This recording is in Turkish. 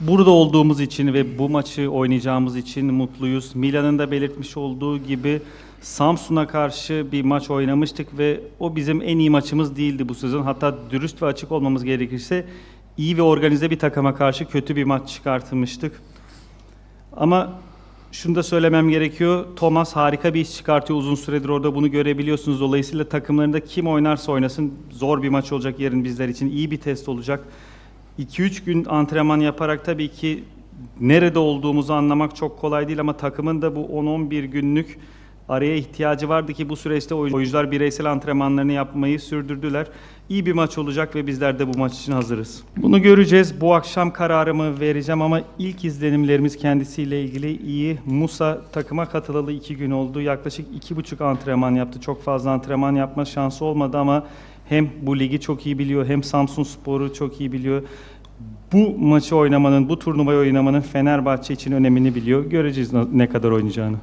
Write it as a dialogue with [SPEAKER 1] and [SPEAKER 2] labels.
[SPEAKER 1] burada olduğumuz için ve bu maçı oynayacağımız için mutluyuz. Milan'ın da belirtmiş olduğu gibi Samsun'a karşı bir maç oynamıştık ve o bizim en iyi maçımız değildi bu sezon. Hatta dürüst ve açık olmamız gerekirse iyi ve organize bir takıma karşı kötü bir maç çıkartmıştık. Ama şunu da söylemem gerekiyor. Thomas harika bir iş çıkartıyor. Uzun süredir orada bunu görebiliyorsunuz. Dolayısıyla takımlarında kim oynarsa oynasın zor bir maç olacak yarın bizler için. iyi bir test olacak. 2-3 gün antrenman yaparak tabii ki nerede olduğumuzu anlamak çok kolay değil ama takımın da bu 10-11 günlük araya ihtiyacı vardı ki bu süreçte oyuncular bireysel antrenmanlarını yapmayı sürdürdüler. İyi bir maç olacak ve bizler de bu maç için hazırız. Bunu göreceğiz. Bu akşam kararımı vereceğim ama ilk izlenimlerimiz kendisiyle ilgili iyi. Musa takıma katılalı iki gün oldu. Yaklaşık iki buçuk antrenman yaptı. Çok fazla antrenman yapma şansı olmadı ama hem bu ligi çok iyi biliyor hem Samsun Spor'u çok iyi biliyor. Bu maçı oynamanın, bu turnuvayı oynamanın Fenerbahçe için önemini biliyor. Göreceğiz ne kadar oynayacağını.